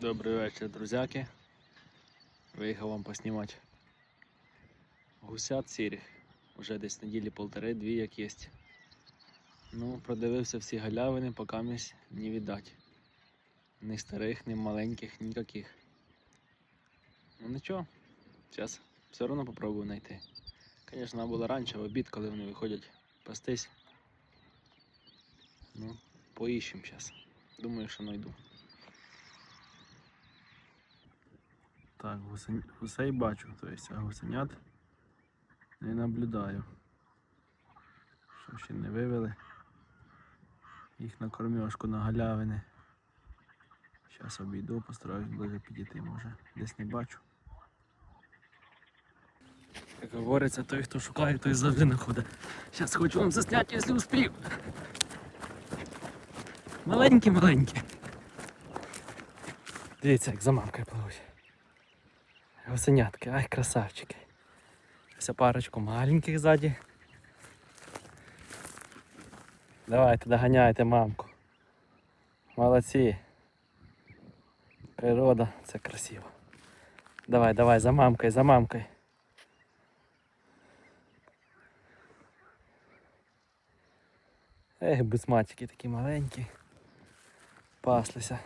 Добрий вечір, друзяки. Виїхав вам поснімати. Гусят сірих. Уже десь неділі полтори-дві як є. Ну, продивився всі галявини, поки місь не віддать. Ні старих, ні маленьких, ніяких. Ну нічого, зараз все одно попробую знайти. Звісно, було раніше, в обід, коли вони виходять пастись. Ну, поїщемо зараз. Думаю, що знайду. Так, гусень... гусей бачу, то есть, а гусенят не наблюдаю. Що ще не вивели. Їх на кормьошку на галявини. Зараз обійду, постараюсь ближе підійти, може. Десь не бачу. Як говориться, той, хто шукає, той завжди знаходить. Зараз хочу вам засняти, якщо успію. Маленькі-маленькі. Дивіться, як за мамкою пливуть. Гусенятки, ай, красавчики. Ось парочку маленьких ззаді. Давайте, доганяйте мамку. Молодці. Природа, це красиво. Давай, давай, за мамкою, за мамкою. Ех, бусматики такі маленькі. Паслися.